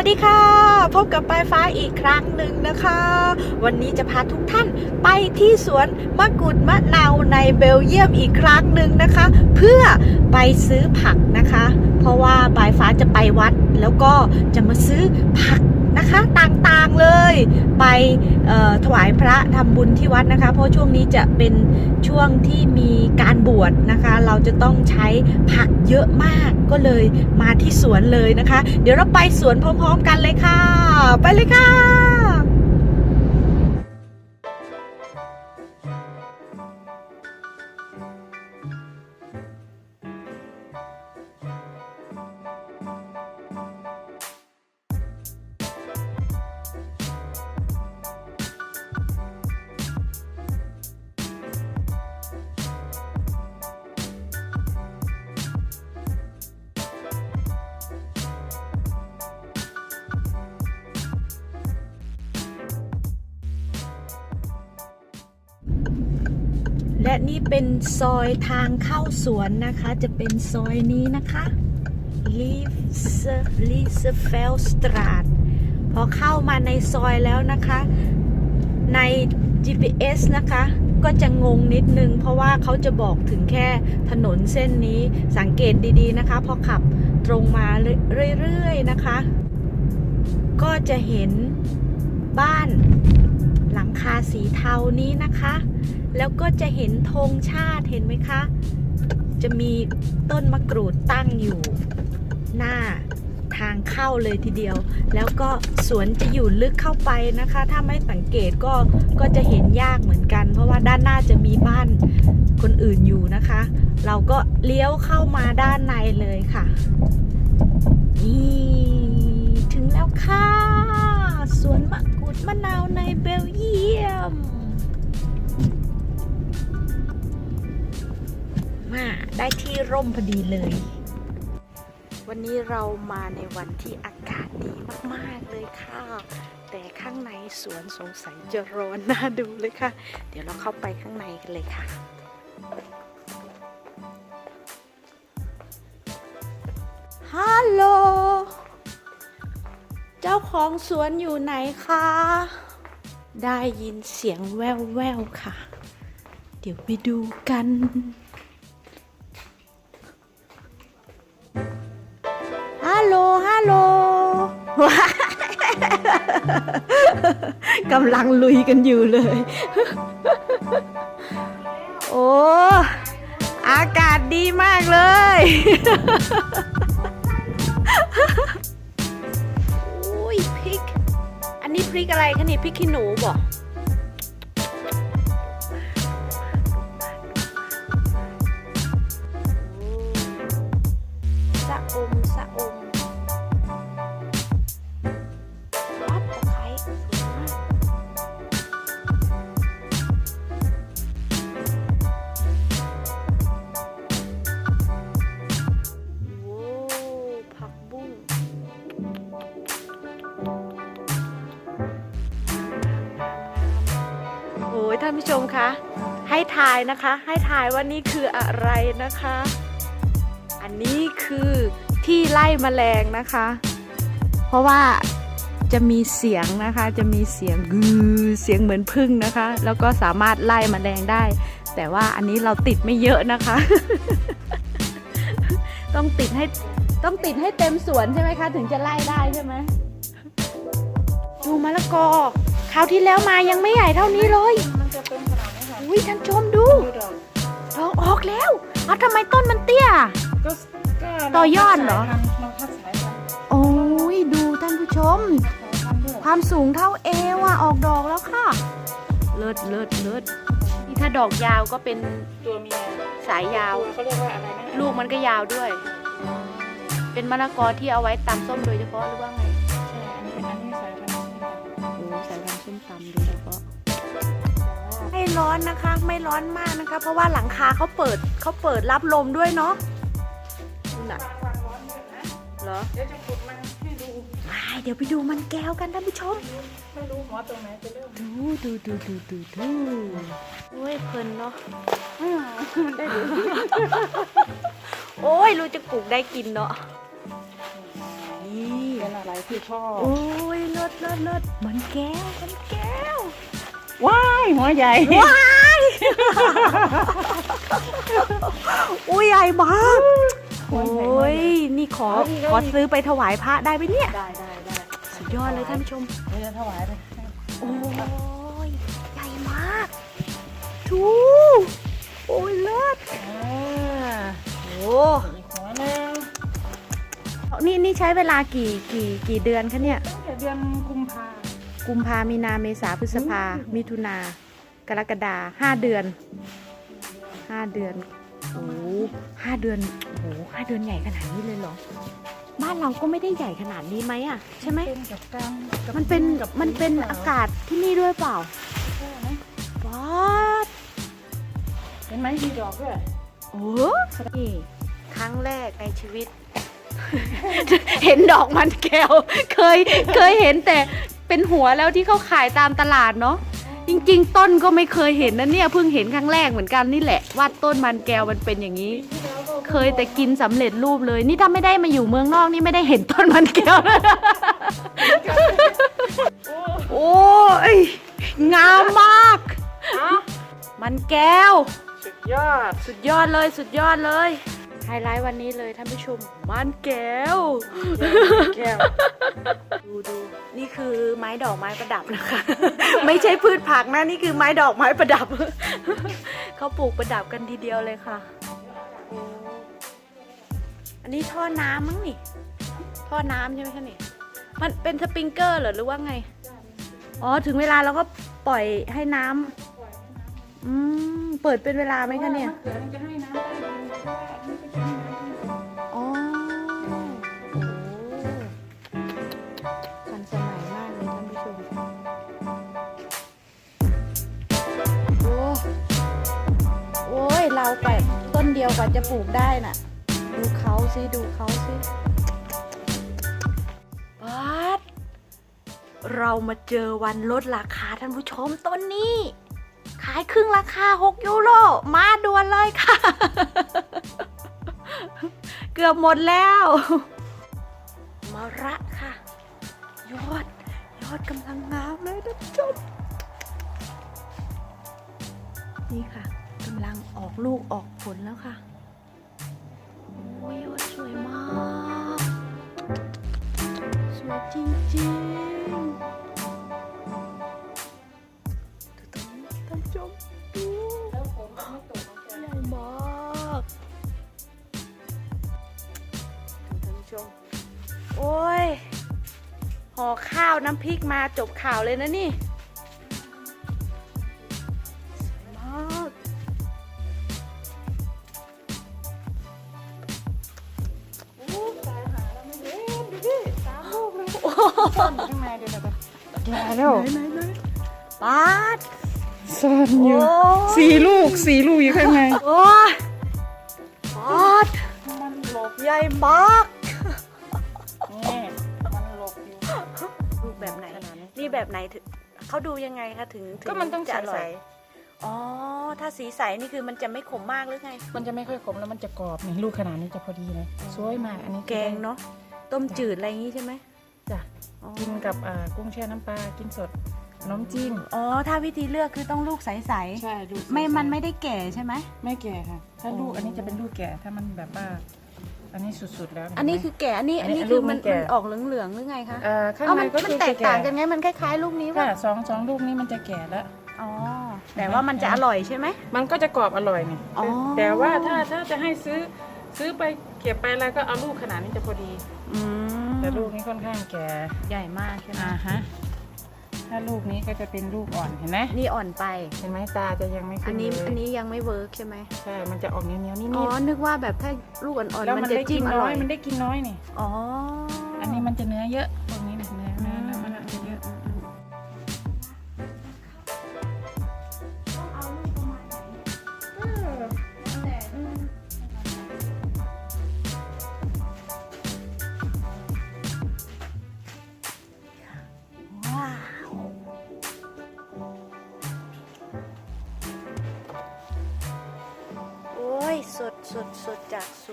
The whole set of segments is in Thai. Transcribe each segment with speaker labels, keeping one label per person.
Speaker 1: วัสดีค่ะ พบกับปลายฟ้าอีกครั้งหนึ่งนะคะ วันนี้จะพาทุกท่านไปที่สวนมะกรูดมะนาวในเบลเยียมอีกครั้งหนึ่งนะคะ เพื่อไปซื้อผักนะคะ เพราะว่าปลายฟ้าจะไปวัดแล้วก็จะมาซื้อผัก นะคะต่างๆเลยไปถวายพระทำบุญที่วัดนะคะ เพราะช่วงนี้จะเป็นช่วงที่มีการบวชนะคะ เราจะต้องใช้ผักเยอะมากก็เลยมาที่สวนเลยนะคะ เดี๋ยวเราไปสวนพร้อม ๆ กันเลยค่ะ ไปเลยค่ะ และนี่เป็นซอยทางเข้าสวนนะคะ จะเป็นซอยนี้นะคะ l i s l i s f e l s t r a t พอเข้ามาในซอยแล้วนะคะ ใน GPS นะคะ ก็จะงงนิดนึง เพราะว่าเขาจะบอกถึงแค่ถนนเส้นนี้สังเกตดีๆนะคะ พอขับตรงมาเรื่อยๆนะคะ ก็จะเห็นบ้านหลังคาสีเทานี้นะคะ แล้วก็จะเห็นธงชาติเห็นไหมคะ จะมีต้นมะกรูดตั้งอยู่หน้าทางเข้าเลยทีเดียว แล้วก็สวนจะอยู่ลึกเข้าไปนะคะ ถ้าไม่สังเกตก็ก็จะเห็นยากเหมือนกัน เพราะว่าด้านหน้าจะมีบ้านคนอื่นอยู่นะคะ เราก็เลี้ยวเข้ามาด้านในเลยค่ะนี่ถึงแล้วค่ะ สวนมะกรูดมะนาวในเบลเยียม มาได้ที่ร่มพอดีเลย วันนี้เรามาในวันที่อากาศดีมากๆเลยค่ะ แต่ข้างในสวนสงสัยจะร้อนน่าดูเลยค่ะ เดี๋ยวเราเข้าไปข้างในกันเลยค่ะฮัลโหล เจ้าของสวนอยู่ไหนคะ ได้ยินเสียงแว่วๆค่ะ เดี๋ยวไปดูกัน ฮัลโหลฮัลโหลกำลังลุยกันอยู่เลย โอ้ อากาศดีมากเลย อุ้ยพริก อันนี้พริกอะไรคะนี่พริกขี้หนูบอกสะอมสะอมานผู้ชมคะ ให้ทายนะคะ ให้ทายว่านี่คืออะไรนะคะ อันนี้คือที่ไล่แมลงนะคะ เพราะว่าจะมีเสียงนะคะ จะมีเสียงกือเสียงเหมือนพึ่งนะคะ แล้วก็สามารถไล่แมลงได้ แต่ว่าอันนี้เราติดไม่เยอะนะคะ ต้องติดให้ต้องติดให้เต็มสวนใช่ไหมคะ ถึงจะไล่ได้ใช่ไหมดูมะละกอคราวที่แล้วมายังไม่ใหญ่เท่านี้เลย อุ้ยท่านชมดู
Speaker 2: ดูดอก
Speaker 1: ดอกออกแล้วเอาทำไมต้นมันเตี้ย
Speaker 2: ก็ก็
Speaker 1: ต่อยอดเหรอ
Speaker 2: เราคัดสายพันธุ์
Speaker 1: โอ้ยดูท่านผู้ชม
Speaker 2: สายพันธุ์ด้วย
Speaker 1: ความสูงเท่าเอวอะออกดอกแล้วค่ะ เลิศเลิศเลิศนี่ถ้าดอกยาวก็เป็น
Speaker 2: ตัวเมีย
Speaker 1: สายยาว
Speaker 2: ตัวเขาเรียกว่าอะไรนะ
Speaker 1: ลูกมันก็ยาวด้วย เป็นมะละกอที่เอาไว้ตำส้มโดยเฉพาะหรือว่าไง
Speaker 2: ใช่อันนี้อันนี้สายพันธุ์
Speaker 1: โอ้สายพันธุ์ส้มตำโดยเฉพาะ ไม่ร้อนนะคะ ไม่ร้อนมากนะคะ เพราะว่าหลังคาเขาเปิดเขาเปิดรับลมด้วยเนาะดูน่ะ
Speaker 2: วางร้อนเยอะนะ
Speaker 1: เหรอ
Speaker 2: เดี๋ยวจะขุดมันให้ดู
Speaker 1: ไปเดี๋ยวไปดูมันแก้วกันท่านผู้ชม
Speaker 2: ไม่รู้หัวตรงไหนจะเริ่ม
Speaker 1: ดูดูดูดูดูดูโอ้ยเพลินเนาะ
Speaker 2: อืมมันได้ดู
Speaker 1: โอ้ยรู้จะปลูกได้กินเนาะนี่
Speaker 2: เป็นอะไรที่ชอบ
Speaker 1: โอ้ยเลิศเลิศเลิศมันแก้วมันแก้ว
Speaker 2: ว้ายหัวใหญ่
Speaker 1: ว้ายอุ้ยใหญ่มาก
Speaker 2: หัว
Speaker 1: โอ้
Speaker 2: ใหญ่มาก
Speaker 1: ยนี่ขอ
Speaker 2: เอาอีกเอา
Speaker 1: ขอ
Speaker 2: อีก
Speaker 1: ซื้อไปถวายพระได้ไหมเนี่ย
Speaker 2: ได้ได้ได้
Speaker 1: สุดยอดเลยท่านผู้ชม
Speaker 2: เดี๋ยวจะถวายเลย
Speaker 1: โอ้ยใหญ่มากทูโอ้ยเลิศ
Speaker 2: อ่า
Speaker 1: โอ้
Speaker 2: อีกหัวหนึ่ง
Speaker 1: นี่นี่ใช้เวลากี่กี่กี่เดือนคะเนี่ย
Speaker 2: ตั้งแต่เดือนกุมภา
Speaker 1: กุมภามีนาเมษาพฤษภา มิถุนากรกฎาห้าเดือนห้าเดือนโอ้โหห้าเดือนโอ้โหห้าเดือนใหญ่ขนาดนี้เลยเหรอ บ้านเราก็ไม่ได้ใหญ่ขนาดนี้ไหมอะ ใช่ไหม
Speaker 2: เป็นกับกลางกับ
Speaker 1: มันเป็น
Speaker 2: กับ
Speaker 1: มันเป็น
Speaker 2: หรือ
Speaker 1: อา
Speaker 2: ปล่
Speaker 1: กาศที่นี่ด้วยเปล่า
Speaker 2: ใช่ไหม
Speaker 1: ว้าด
Speaker 2: เห็นไหมมีดอกด้วย
Speaker 1: โอ้นี่ครั้งแรกในชีวิต เห็นดอกมันแก้ว เคยเคยเห็นแต่ เป็นหัวแล้วที่เขาขายตามตลาดเนาะจริง ๆ ต้นก็ไม่เคยเห็นนะเนี่ยเพิ่งเห็นครั้งแรกเหมือนกันนี่แหละว่าต้นมันแก้วมันเป็นอย่างนี้
Speaker 2: ที่แล้วก็
Speaker 1: เคยแต่กินสำเร็จรูปเลย นี่ถ้าไม่ได้มาอยู่เมืองนอกนี่ไม่ได้เห็นต้นมันแก้ว
Speaker 2: โอ้
Speaker 1: โอ้ยงามมาก
Speaker 2: เอ้า
Speaker 1: มันแก้ว
Speaker 2: สุดยอด
Speaker 1: สุดยอดเลยสุดยอดเลย ไฮไลท์วันนี้เลยท่านผู้ชมมันแก้ว
Speaker 2: แก้ว
Speaker 1: ดูดูนี่คือไม้ดอกไม้ประดับนะคะ ไม่ใช่พืชผักนะนี่คือไม้ดอกไม้ประดับเขาปลูกประดับกันทีเดียวเลยค่ะ อันนี้ท่อน้ำมั้งนี่ท่อน้ำใช่ไหมคะนี่มันเป็นสปริงเกอร์เหรอหรือว่าไง อ๋อถึงเวลาเราก็ปล่อยให้น้ำ อืม เปิดเป็นเวลาไหมคะเนี่ย
Speaker 2: มะเขือมันจะให้น้ำได้ดีมากมันจะให้น้ำได้ดี
Speaker 1: อ๋อโอ้ทันสมัยมากเลยท่านผู้ชม โอ้โอ้ย เราไปต้นเดียวกว่าจะปลูกได้น่ะ ดูเขาสิดูเขาสิปัดเรามาเจอวันลดราคาท่านผู้ชมต้นนี้ายครึ่งราคา 6 ยูโร มาด่วนเลยค่ะ เกือบหมดแล้วมาระค่ะ ยอด ยอดกำลังงามเลยท่านนี่ค่ะกำลังออกลูกออกผลแล้วค่ะโอ้ยยอดสวยมาก สวยจริงๆ ชมดู
Speaker 2: แล้วผมไม่ตกมันจะ
Speaker 1: ใหญ่มากท่านผู้ชม โอ้ยห่อข้าวน้ำพริกมาจบข่าวเลยนะนี่สวยมาก
Speaker 2: โอ้ตายหาแล้วไม่เห็นดูดิสามลูกเลยซ่อนอยู่ข้างในเดี๋ยวเดี๋ยวเดี๋ยวแก่แล้ว
Speaker 1: ไหนไหนปาด
Speaker 2: ซ่อ น
Speaker 1: โอ้
Speaker 2: อยู่สี่ลูกสี่ลูกอยู่ข้างใน
Speaker 1: โอ้ยปาด
Speaker 2: มันหลบ
Speaker 1: ใหญ่มาก
Speaker 2: นี่มันหลบอยู่
Speaker 1: ลูกแบบไหน
Speaker 2: ขนาดนี้
Speaker 1: นี่แบบไหนถึงเขาดูยังไงคะถึงถึ
Speaker 2: ก็มันต้อง
Speaker 1: จะอร่
Speaker 2: ใส
Speaker 1: อยอ๋อ ถ้าสีใสนี่คือมันจะไม่ขมมากหรือไง
Speaker 2: ๆมันจะไม่ค่อยขมแล้วมันจะกรอบนี่ลูกขนาดนี้จะพอดีเลยสวยมากอันนี้
Speaker 1: แกงเนาะต้มจืดอะไรอย่างงี้ใช่ไหม
Speaker 2: จ้ะ
Speaker 1: อ๋อ
Speaker 2: กินกับอ่ากุ้งแช่น้ำปลากินสดข นมจีน
Speaker 1: อ๋อถ้าวิธีเลือกคือต้องลูกใส
Speaker 2: ใช่ดู
Speaker 1: ๆไม่มันไม่ได้แก่ใช่ไหม
Speaker 2: ไม่แก่ค่ะ ถ้าลูก
Speaker 1: อ๋ออั
Speaker 2: อันนี้จะเป็นลูกแก่ถ้ามันแบบว่า อันนี้สุดๆแล้ว
Speaker 1: อันนี้
Speaker 2: เห็ไหม
Speaker 1: คือแก่อันนี้
Speaker 2: อั
Speaker 1: อั
Speaker 2: น
Speaker 1: น
Speaker 2: นี้
Speaker 1: นี้คือ
Speaker 2: ลูกมั
Speaker 1: มัน
Speaker 2: นแก่
Speaker 1: มันออกเหลืองๆหรือไงคะ
Speaker 2: เอ่อข้าง
Speaker 1: เอ้า
Speaker 2: ใน
Speaker 1: มัน
Speaker 2: ก็
Speaker 1: มัน
Speaker 2: คือ
Speaker 1: แตกต่าง
Speaker 2: จะ
Speaker 1: กันไงมันคล้ายๆลูกนี้
Speaker 2: ค่ะ
Speaker 1: ป่ะ
Speaker 2: สองสองลูกนี้มันจะแก่แล้ว
Speaker 1: อ๋อแต่ว่ามันจะอร่อยใช่ไหม
Speaker 2: มันก็จะกรอบอร่อยนี่
Speaker 1: อ๋อ
Speaker 2: แต่ว่าถ้าถ้าจะให้ซื้อซื้อไปเก็บไปอะไรก็เอาลูกขนาดนี้จะพอดี
Speaker 1: อืม
Speaker 2: แต่ลูกนี้ค่อนข้างแก่
Speaker 1: ใหญ่มากใช่ไหม
Speaker 2: อ่าฮะ ถ้าลูกนี้ก็จะเป็นลูกอ่อนเห็นไหม
Speaker 1: นี่อ่อนไป
Speaker 2: เห็นไหมตาจะยังไม่
Speaker 1: อั
Speaker 2: ขึ้
Speaker 1: น
Speaker 2: น
Speaker 1: นี้
Speaker 2: เลย
Speaker 1: อันนี้ยังไม่เวิร์กใช่ไหม
Speaker 2: ใช่ มันจะออกเหนียวเหนียวๆนิด
Speaker 1: อ๋อ
Speaker 2: ๆ
Speaker 1: นึกว่าแบบถ้าลูกอ่อน
Speaker 2: แล้ว
Speaker 1: ๆมัน
Speaker 2: มัน
Speaker 1: จะ
Speaker 2: ได้
Speaker 1: จิ้
Speaker 2: กิ
Speaker 1: ม
Speaker 2: น
Speaker 1: อ
Speaker 2: น้
Speaker 1: ร่
Speaker 2: อ
Speaker 1: อยย
Speaker 2: มันได้กินน้อยนี่
Speaker 1: อ๋อ
Speaker 2: อันนี้มันจะเนื้อเยอะตรงนี้นี่เนื้อเนื้อ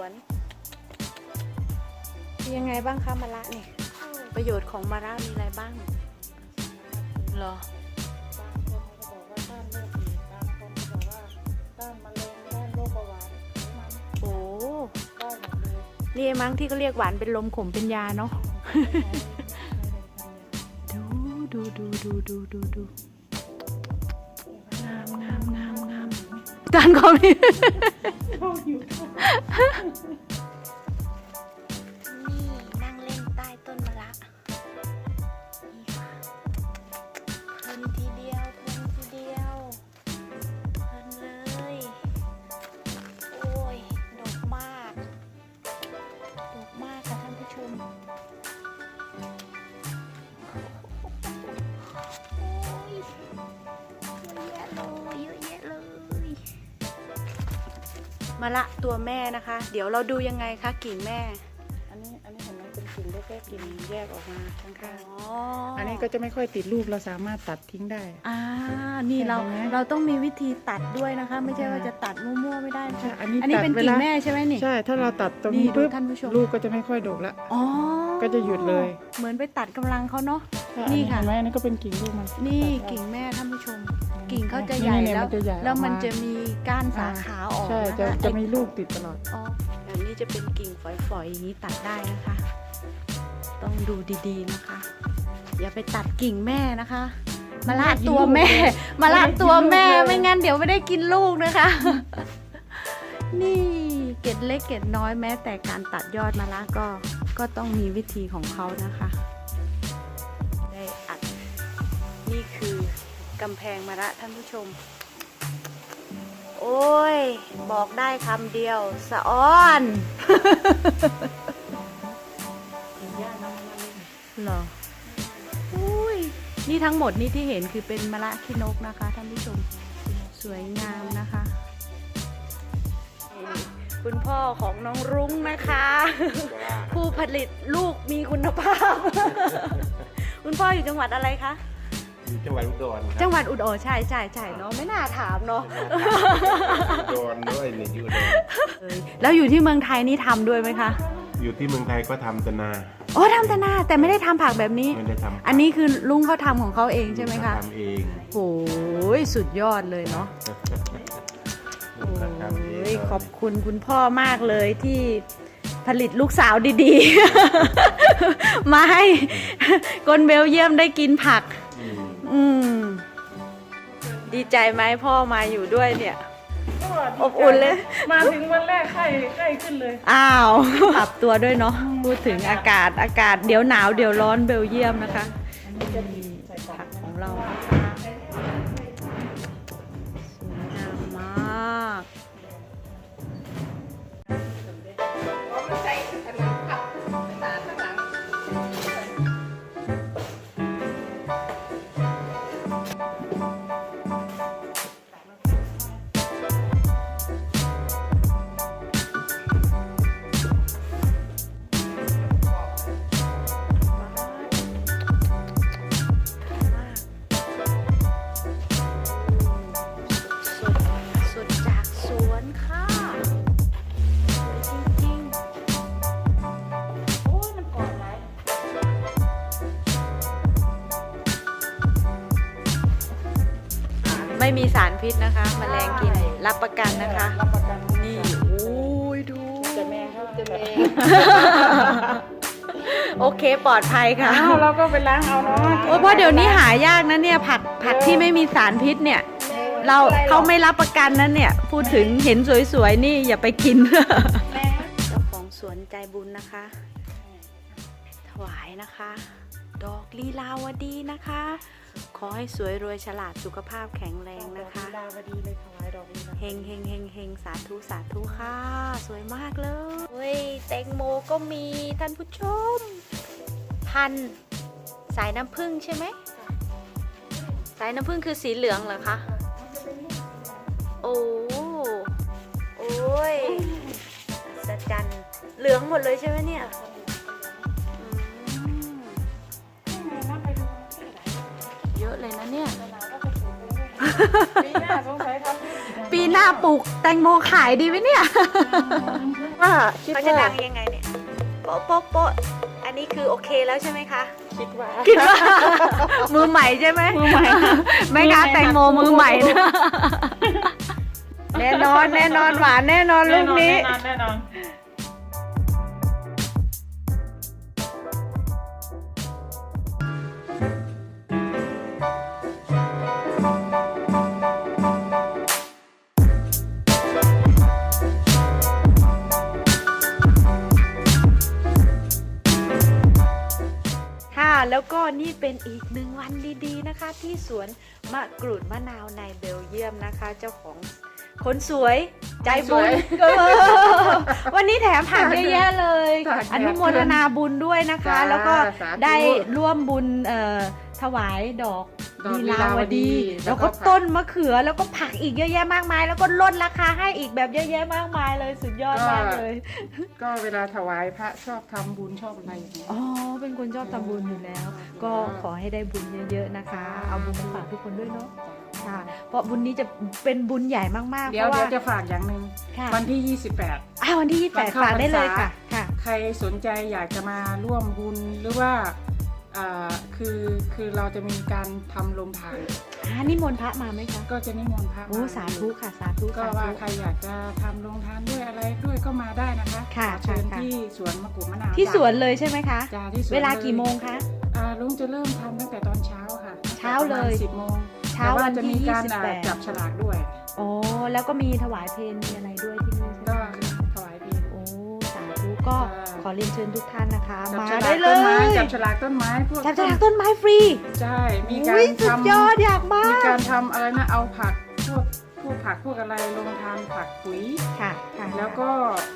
Speaker 1: วนยังไงบ้างคะมะละเนี่ย
Speaker 3: อร่อย
Speaker 1: ประโยชน์ของมะระมีอะไรบ้างเหรอ
Speaker 2: บางคนก็บอกว่าต้านโรคอีกบางคนก็บอกว่าต้านมะเร็งต้านโรคเบาหวานไขมัน
Speaker 1: โอ้
Speaker 2: ได้หมดเลย
Speaker 1: นี่มั้งที่เขาเรียกหวานเป็นลมขมเป็นยาเนาะ ดูดูดูดูดูดูดู จาน มะละตัวแม่นะคะ เดี๋ยวเราดูยังไงคะกิ่งแม่
Speaker 2: อันนี้อันนี้เห็นไหมเป็นกิ่งเล็กๆกิ่งแยกออกมาข้าง
Speaker 1: อ๋อ
Speaker 2: ๆ
Speaker 1: อั
Speaker 2: อันนี้ก็จะไม่ค่อยติดลูกเราสามารถตัดทิ้งได้
Speaker 1: อ่า นี่เรา
Speaker 2: เห็นไหม
Speaker 1: เราต้องมีวิธีตัดด้วยนะคะ ไม่ใช่ว่า
Speaker 2: อ่า
Speaker 1: จะตัดมั่วๆไม่ได้นะ
Speaker 2: ใช่
Speaker 1: คะ
Speaker 2: อันนี้
Speaker 1: อันนี้
Speaker 2: ตัด
Speaker 1: เป็น
Speaker 2: เว
Speaker 1: กิ่ง
Speaker 2: ลา
Speaker 1: แม่ใช่ไหมนี่
Speaker 2: ใช่ ถ้าเราตัดตรง
Speaker 1: นี่
Speaker 2: นี้
Speaker 1: ดู
Speaker 2: ปุ๊บ
Speaker 1: ท่านผู้ชม
Speaker 2: ลูกก็จะไม่ค่อยดกละ
Speaker 1: อ๋อ
Speaker 2: ก็จะหยุดเลย
Speaker 1: เหมือนไปตัดกำลังเขาเนาะ
Speaker 2: ใช่
Speaker 1: นี่
Speaker 2: อั
Speaker 1: ค่ะ
Speaker 2: เห็นไหมอันนี้ก็เป็นกิ่งลูกมัน
Speaker 1: นี่
Speaker 2: ตัดแล้ว
Speaker 1: กิ่งแม่ท่านผู้ชม กิ่งเขาจะใหญ่
Speaker 2: นี่ๆ
Speaker 1: แล้ว
Speaker 2: มันจะใหญ่
Speaker 1: แล้วมัน
Speaker 2: ออกา
Speaker 1: จะมี ก้านสาขาออก
Speaker 2: ใช่
Speaker 1: นะ
Speaker 2: จะ
Speaker 1: คะ
Speaker 2: จะมีลูกติดตลอด
Speaker 1: อ๋อแบบนี้จะเป็นกิ่งฝอยๆอย่างนี้ตัดได้นะคะ ต้องดูดีๆนะคะ อย่าไปตัดกิ่งแม่นะคะ มาลาดตัวแม่ มาลาดตัวแม่ไม่งั้นเดี๋ยวไม่ได้กินลูกนะคะ นี่เกล็ดเล็กเกล็ดน้อยแม้แต่การตัดยอดมะละก็ก็ต้องมีวิธีของเขานะคะ ได้อัด นี่คือกำแพงมะระท่านผู้ชม โอ้ย บอกได้คำเดียว สะอ้อนเหรออุ้ย นี่ทั้งหมดนี่ที่เห็นคือเป็นมะระขี้นกนะคะท่านผู้ชม สวยงามนะคะนี่คุณพ่อของน้องรุ้งนะคะ ผู้ผลิตลูกมีคุณภาพ คุณพ่ออยู่จังหวัดอะไรคะ
Speaker 3: อยู่จังหวัดอุดรค
Speaker 1: จั
Speaker 3: รับ
Speaker 1: งหวัดอุดรใช่ใช่ใช่เนาะไม่น่าถามเนาะ
Speaker 3: อุดรด้วยเนี่ยอยู่อุดร
Speaker 1: เอ้ยแล้วอยู่ที่เมืองไทยนี่ทำด้วยไหมคะ
Speaker 3: อยู่ที่เมืองไทยก็ทำแตนา
Speaker 1: อ๋อทำแต่หน้าแต่ไม่ได้ทำผักแบบนี้
Speaker 3: ไม่ได้ทำ
Speaker 1: อันนี้คือลุงเขาทำของเขาเองใช่ไหมคะ
Speaker 3: ทำเอง
Speaker 1: โอ้ยสุดยอดเลยเนาะ
Speaker 3: ลูกก็ทำเอง
Speaker 1: โอ้ยขอบคุณคุณพ่อมากเลยที่ผลิตลูกสาวดีๆ มาให้คนเบลเยียมได้กินผัก
Speaker 3: อืม
Speaker 1: อืม ดีใจไหมพ่อมาอยู่ด้วยเนี่ยอบอุ่นเลย
Speaker 2: มาถึงวันแรกไข้ไข้ขึ้นเลย
Speaker 1: อ้าว ปรับตัวด้วยเนาะพูดถึงอากาศอากาศเดี๋ยวหนาวเดี๋ยวร้อนเบลเยียมนะคะนี่ผักของเรานะคะ
Speaker 2: ไม่
Speaker 1: มีสารพิษนะคะแมลงกินรับประกันนะคะ
Speaker 2: รับประกัน
Speaker 1: นี่โอ้ยดู
Speaker 2: จะแมงเขาจะแมง
Speaker 1: โอเคปลอดภัยค่ะ
Speaker 2: อ้าวเราก็ไปล้างเอาเนาะ
Speaker 1: โอ้ยเพราะเดี๋ยวนี้หายากนะเนี่ยผักผักที่ไม่มีสารพิษเนี่ย เราเขาไม่รับประกันนะเนี่ยพูดถึงเห็นสวยๆนี่อย่าไปกินเจ้าของสวนใจบุญนะคะ ถวายนะคะ ดอกลีลาวดีนะคะ ขอให้สวยรวยฉลาดสุขภาพแข็งแรงนะคะ
Speaker 2: ดาวดีเลยถวายดอกนี้นะ
Speaker 1: เฮงเฮงเฮงเฮงสาธุสาธุค่ะ สวยมากเลยเฮ้ยแตงโมก็มีท่านผู้ชม พันธุ์สายน้ำผึ้งใช่ไหม สายน้ำผึ้งคือสีเหลืองเหรอคะ โอ้โอ้ยอัศจรรย์เหลืองหมดเลยใช่ไหมเนี่ย
Speaker 2: ปีหน้าสงสัยทำ
Speaker 1: ปีหน้าปลูกแตงโมขายดีไหมเนี่ย
Speaker 2: ว่าคิด
Speaker 1: เขาจะ
Speaker 2: ว่า
Speaker 1: ดังยังไงเนี่ยโป๊ะโป๊ะโป๊ะอันนี้นี่คือโอเคแล้วใช่ไหมคะ
Speaker 2: คิดว่า
Speaker 1: คิดว่า มือใหม่ใช่ไหม
Speaker 2: มือใหม่
Speaker 1: แม่ค้าแตงโมมือใหม่นะแน่นอนแน่นอนหวานแน่นอนลูกนี้
Speaker 2: แน่นอนแน่นอน
Speaker 1: ค่ะ อีกหนึ่งวันดีๆนะคะ ที่สวนมะกรูดมะนาวในเบลเยียมนะคะ เจ้าของคนสวยใจบุญเออวันนี้แถมผักเยอะแยะเลย
Speaker 2: ผักแถม
Speaker 1: อนุโมทนาบุญด้วยนะคะ
Speaker 2: จ้า
Speaker 1: แล้วก็
Speaker 2: สาธุ
Speaker 1: ได้ร่วมบุญเอ่อถวายดอก
Speaker 2: ดอก
Speaker 1: ลีลาวดี
Speaker 2: ลีลาวดี
Speaker 1: แล้วก็
Speaker 2: แล้วก็ผัก
Speaker 1: ต้นมะเขือแล้วก็ผักอีกเยอะแยะมากมาย แล้วก็ลดราคาให้อีกแบบเยอะแยะมากมายเลยสุดยอดมากเลย
Speaker 2: ก็เวลาถวายพระชอบทำบุญชอบอะไรอย่างเงี้ย
Speaker 1: อ๋อเป็นคนชอบทำบุญอยู่แล้ว ก็ขอให้ได้บุญเยอะๆนะคะ เอาบุญมาฝากทุกคนด้วยเนาะค่ะเพราะบุญนี้จะเป็นบุญใหญ่มากๆ
Speaker 2: เดี๋ยว
Speaker 1: เพราะ
Speaker 2: เดี๋
Speaker 1: ว่า
Speaker 2: ยวจะฝากอย่างหนึ่ง
Speaker 1: ค่ะ
Speaker 2: วันที่
Speaker 1: อ้าววันที่
Speaker 2: วัน
Speaker 1: 28
Speaker 2: เข้า
Speaker 1: ฝากได้เลย
Speaker 2: พรรษา
Speaker 1: ค่ะค่ะ
Speaker 2: 28ใครสนใจอยากจะมาร่วมบุญหรือว่าอ่า คือคือเราจะมีการทำโรงทาน
Speaker 1: อ่านิมนต์พระมาไหมคะ
Speaker 2: ก็จะนิมนต์พระ
Speaker 1: โอ้
Speaker 2: มา
Speaker 1: สาธุค่ะสาธุ
Speaker 2: ก็
Speaker 1: สา
Speaker 2: ว่า
Speaker 1: ธุ
Speaker 2: ใครอยากจะทำโรงทานด้วยอะไรด้วยก็มาได้นะคะ
Speaker 1: ค่ะ
Speaker 2: ขอเชิญ
Speaker 1: ค่ะ
Speaker 2: ที่สวนมะกรูดมะนาว
Speaker 1: ที่
Speaker 2: จ้ะ
Speaker 1: สวนเลยใช่ไหมคะ
Speaker 2: จ้าที่สวน
Speaker 1: เวลา
Speaker 2: ย
Speaker 1: กี่โมงคะ
Speaker 2: อ่าลุงจะเริ่มทำตั้งแต่ตอนเช้าค่ะ
Speaker 1: เช้าเลย
Speaker 2: สิบโมง
Speaker 1: เช้า
Speaker 2: แต่
Speaker 1: วัน
Speaker 2: จะ
Speaker 1: ที่
Speaker 2: มีการอ่า
Speaker 1: 28
Speaker 2: จับฉลากด้วย
Speaker 1: โอ้แล้วก็มีถวายเพลงมีอะไรด้วยที่นี่ใช่ไหม
Speaker 2: ก็
Speaker 1: ก็
Speaker 2: ค่ะ
Speaker 1: ขอเรียนเชิญทุกท่านนะคะ
Speaker 2: จับ
Speaker 1: มา
Speaker 2: ฉลา
Speaker 1: ได้
Speaker 2: ก
Speaker 1: เล
Speaker 2: ต้นไม้
Speaker 1: ย
Speaker 2: จับฉลากต้นไม้พวก
Speaker 1: จับฉลากต้นไม้ฟรี
Speaker 2: ใช่ มีการ
Speaker 1: อุ๊ยสุด
Speaker 2: ทำ
Speaker 1: ยอดอยากมา
Speaker 2: มี
Speaker 1: ก
Speaker 2: การทำอะไรนะ เอาผักพวกพวกผักพวกอะไรลงทานผักปุ๋ย
Speaker 1: ค่ะค่ะ
Speaker 2: แล้วก็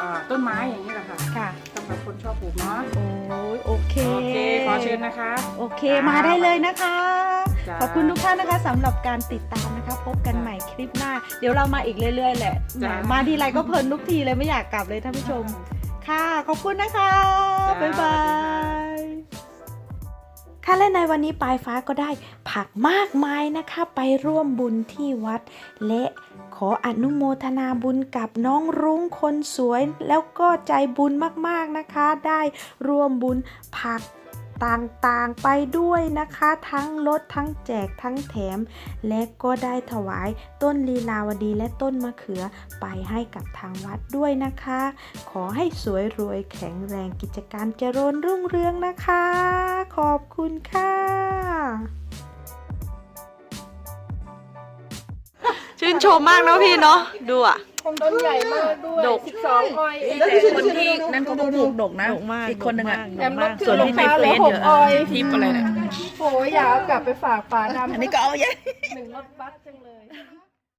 Speaker 2: อ่าต้นไม้อย่างนี้แหละค่ะ
Speaker 1: ค่ะ
Speaker 2: สำหรับคนชอบปลูกเนาะ
Speaker 1: โอ้ยโอเค
Speaker 2: โอเค ขอเชิญนะคะ
Speaker 1: โอเค
Speaker 2: จ้าม
Speaker 1: มาได้เลยนะคะ
Speaker 2: จ้า
Speaker 1: ขอบคุณทุกท่านนะคะสำหรับการติดตามนะคะ พบกัน
Speaker 2: จ้า
Speaker 1: ใหม่คลิปหน้า เดี๋ยวเรามาอีกเรื่อยๆแหละ
Speaker 2: จ้า
Speaker 1: มาทีไรก็เพลินทุกทีเลยไม่อยากกลับเลยท่านผู้ชม ค่ะ ขอบคุณนะคะ
Speaker 2: จ้า
Speaker 1: บ๊ายบา
Speaker 2: สวัสดีค่ะ
Speaker 1: ยค่ะและในวันนี้ปลายฟ้าก็ได้ผักมากมายนะคะ ไปร่วมบุญที่วัด และขออนุโมทนาบุญกับน้องรุ้งคนสวย แล้วก็ใจบุญมากๆนะคะ ได้ร่วมบุญผัก ต่างๆไปด้วยนะคะ ทั้งลดทั้งแจกทั้งแถม และก็ได้ถวายต้นลีลาวดีและต้นมะเขือไปให้กับทางวัดด้วยนะคะ ขอให้สวยรวยแข็งแรงกิจการเจริญรุ่งเรืองนะคะ ขอบคุณค่ะชื่นชมมากเนาะพี่เนาะดูอะ
Speaker 4: ต้นใหญ่มากด้วย
Speaker 1: ดก
Speaker 4: สิบสองออย
Speaker 5: แต่คนที่นั่นเขาก็ปลูกดกนะ
Speaker 1: ดกมาก
Speaker 5: อีกคนหนึ่งอะ
Speaker 4: แอมลบถึง
Speaker 5: ส่วนที่ในเฟซเยอะ
Speaker 4: ออย
Speaker 5: ทิปอะไรเนี่ย
Speaker 4: โอ้ยอยากเอากลับไปฝากป่าดำ
Speaker 5: อันนี้ก็เอาใหญ่
Speaker 4: หนึ่งรถบัสจังเลย